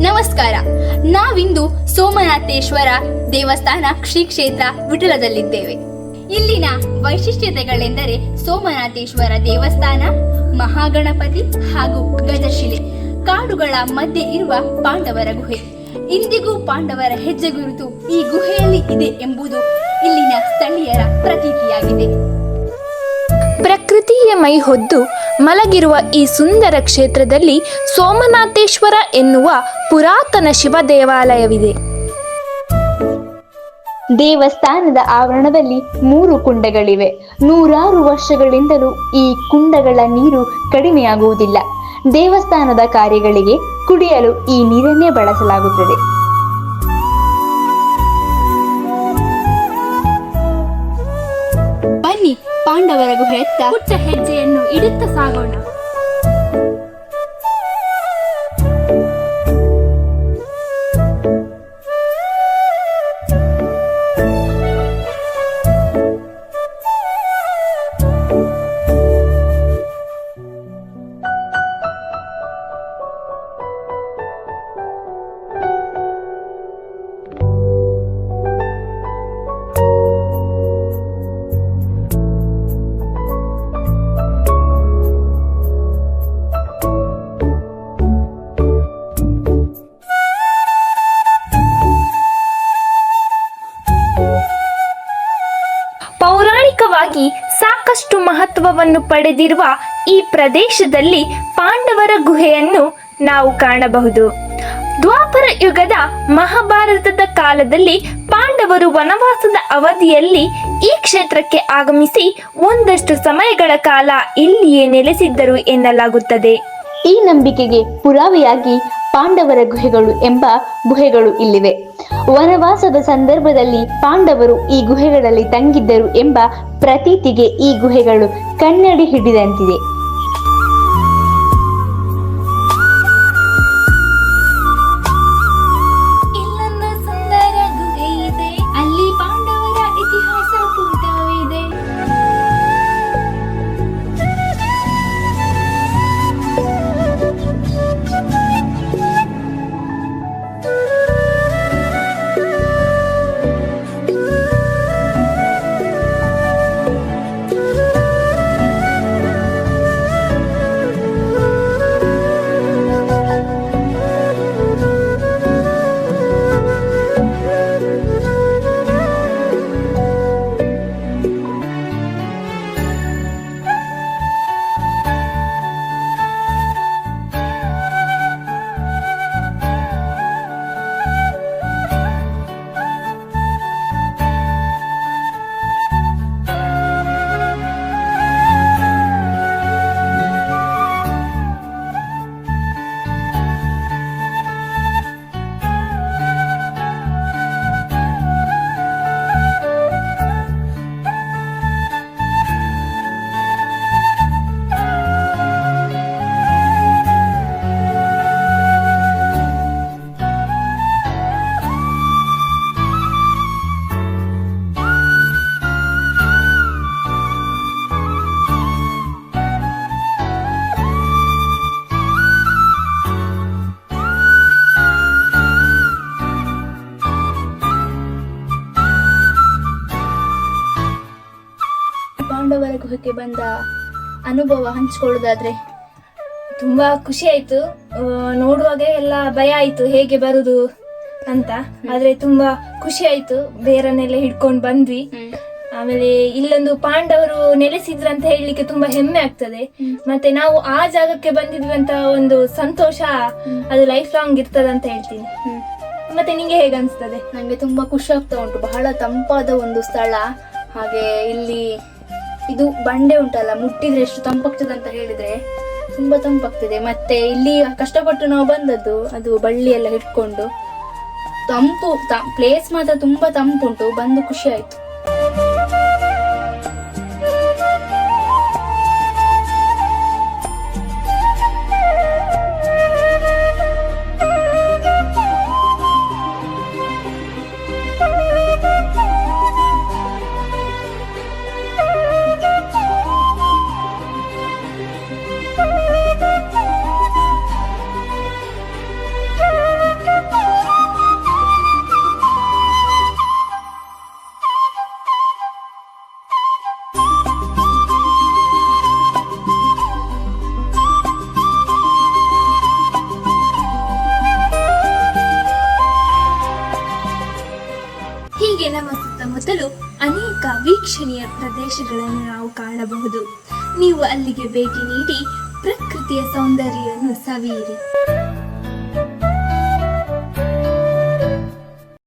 ನಮಸ್ಕಾರ. ನಾವಿಂದು ಸೋಮನಾಥೇಶ್ವರ ದೇವಸ್ಥಾನ ಶ್ರೀ ಕ್ಷೇತ್ರ ವಿಠಲದಲ್ಲಿದ್ದೇವೆ. ಇಲ್ಲಿನ ವೈಶಿಷ್ಟ್ಯತೆಗಳೆಂದರೆ ಸೋಮನಾಥೇಶ್ವರ ದೇವಸ್ಥಾನ, ಮಹಾಗಣಪತಿ ಹಾಗೂ ಗಜಶಿಲೆ. ಕಾಡುಗಳ ಮಧ್ಯೆ ಇರುವ ಪಾಂಡವರ ಗುಹೆ. ಇಂದಿಗೂ ಪಾಂಡವರ ಹೆಜ್ಜೆ ಗುರುತು ಈ ಗುಹೆಯಲ್ಲಿ ಇದೆ ಎಂಬುದು ಇಲ್ಲಿನ ಸ್ಥಳೀಯರ ಪ್ರತೀತಿಯಾಗಿದೆ. ಪ್ರಕೃತಿಯ ಮೈ ಹೊದ್ದು ಮಲಗಿರುವ ಈ ಸುಂದರ ಕ್ಷೇತ್ರದಲ್ಲಿ ಸೋಮನಾಥೇಶ್ವರ ಎನ್ನುವ ಪುರಾತನ ಶಿವ ದೇವಾಲಯವಿದೆ ದೇವಸ್ಥಾನದ ಆವರಣದಲ್ಲಿ ಮೂರು ಕುಂಡಗಳಿವೆ. ನೂರಾರು ವರ್ಷಗಳಿಂದಲೂ ಈ ಕುಂಡಗಳ ನೀರು ಕಡಿಮೆಯಾಗುವುದಿಲ್ಲ. ದೇವಸ್ಥಾನದ ಕಾರ್ಯಗಳಿಗೆ ಕುಡಿಯಲು ಈ ನೀರನ್ನೇ ಬಳಸಲಾಗುತ್ತದೆ. ಪಾಂಡವರ ಗುಹೆಯತ್ತ ಹುಚ್ಚ ಹೆಜ್ಜೆಯನ್ನು ಇಡುತ್ತಾ ಸಾಗೋಣ. ಸಾಕಷ್ಟು ಮಹತ್ವವನ್ನು ಪಡೆದಿರುವ ಈ ಪ್ರದೇಶದಲ್ಲಿ ಪಾಂಡವರ ಗುಹೆಯನ್ನು ನಾವು ಕಾಣಬಹುದು. ದ್ವಾಪರ ಯುಗದ ಮಹಾಭಾರತದ ಕಾಲದಲ್ಲಿ ಪಾಂಡವರು ವನವಾಸದ ಅವಧಿಯಲ್ಲಿ ಈ ಕ್ಷೇತ್ರಕ್ಕೆ ಆಗಮಿಸಿ ಒಂದಷ್ಟು ಸಮಯಗಳ ಕಾಲ ಇಲ್ಲಿಯೇ ನೆಲೆಸಿದ್ದರು ಎನ್ನಲಾಗುತ್ತದೆ. ಈ ನಂಬಿಕೆಗೆ ಪುರಾವೆಯಾಗಿ ಪಾಂಡವರ ಗುಹೆಗಳು ಎಂಬ ಗುಹೆಗಳು ಇಲ್ಲಿವೆ. ವನವಾಸದ ಸಂದರ್ಭದಲ್ಲಿ ಪಾಂಡವರು ಈ ಗುಹೆಗಳಲ್ಲಿ ತಂಗಿದ್ದರು ಎಂಬ ಪ್ರತೀತಿಗೆ ಈ ಗುಹೆಗಳು ಕನ್ನಡಿ ಹಿಡಿದಂತಿದೆ. ಗುಹೆಗೆ ಬಂದ ಅನುಭವ ಹಂಚ್ಕೊಳ್ಳೋದಾದ್ರೆ ತುಂಬಾ ಖುಷಿ ಆಯ್ತು. ನೋಡುವಾಗ ಎಲ್ಲ ಭಯ ಆಯ್ತು, ಹೇಗೆ ಬರುದು ಅಂತ. ಆದ್ರೆ ತುಂಬಾ ಖುಷಿ ಆಯ್ತು, ಬೇರನ್ನೆಲ್ಲ ಹಿಡ್ಕೊಂಡು ಬಂದ್ವಿ. ಆಮೇಲೆ ಇಲ್ಲೊಂದು ಪಾಂಡವರು ನೆಲೆಸಿದ್ರು ಅಂತ ಹೇಳಲಿಕ್ಕೆ ತುಂಬಾ ಹೆಮ್ಮೆ ಆಗ್ತದೆ. ಮತ್ತೆ ನಾವು ಆ ಜಾಗಕ್ಕೆ ಬಂದಿದ್ವಿ ಅಂತ ಒಂದು ಸಂತೋಷ ಅದು ಲೈಫ್ ಲಾಂಗ್ ಇರ್ತದೆ ಅಂತ ಹೇಳ್ತೀನಿ. ಮತ್ತೆ ನಿಂಗೆ ಹೇಗೆ ಅನಿಸ್ತದೆ? ನನಗೆ ತುಂಬಾ ಖುಷಿ ಆಗ್ತಾ ಉಂಟು. ಬಹಳ ತಂಪಾದ ಒಂದು ಸ್ಥಳ. ಹಾಗೆ ಇಲ್ಲಿ ಇದು ಬಂಡೆ ಉಂಟಲ್ಲ, ಮುಟ್ಟಿದ್ರೆ ಎಷ್ಟು ತಂಪಾಗ್ತದೆ ಅಂತ ಹೇಳಿದ್ರೆ ತುಂಬಾ ತಂಪಾಗ್ತದೆ. ಮತ್ತೆ ಇಲ್ಲಿ ಕಷ್ಟಪಟ್ಟು ನಾವು ಬಂದದ್ದು ಅದು ಬಳ್ಳಿ ಎಲ್ಲ ಹಿಡ್ಕೊಂಡು ತಂಪು ಪ್ಲೇಸ್ ಮಾತ್ರ ತುಂಬಾ ತಂಪುಂಟು, ಬಂದು ಖುಷಿ ಆಯ್ತು. ವೀಕ್ಷಣೀಯ ಪ್ರದೇಶಗಳನ್ನು ನಾವು ಕಾಣಬಹುದು. ನೀವು ಅಲ್ಲಿಗೆ ಭೇಟಿ ನೀಡಿ ಪ್ರಕೃತಿಯ ಸೌಂದರ್ಯವನ್ನು ಸವಿಯಿರಿ.